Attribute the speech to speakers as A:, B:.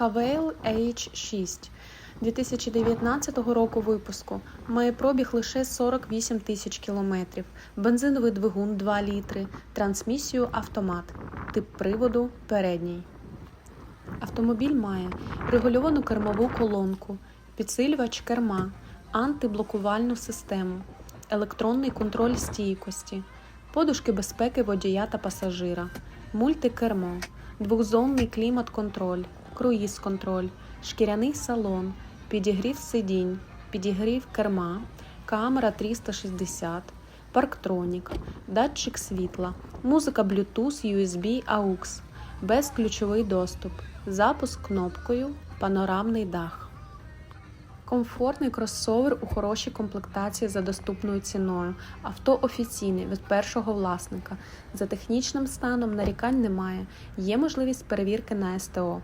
A: Havail H6 2019 року випуску. Має пробіг лише 48 тисяч кілометрів, бензиновий двигун 2 літри, трансмісію автомат, тип приводу передній. Автомобіль має регульовану кермову колонку, підсилювач керма, антиблокувальну систему, електронний контроль стійкості, подушки безпеки водія та пасажира, мультикермо, двохзонний клімат-контроль, круїз-контроль, шкіряний салон, підігрів сидінь, підігрів керма, камера 360, парктронік, датчик світла, музика Bluetooth, USB, AUX, безключовий доступ, запуск кнопкою, панорамний дах. Комфортний кросовер у хорошій комплектації за доступною ціною. Авто офіційне від першого власника. За технічним станом нарікань немає. Є можливість перевірки на СТО.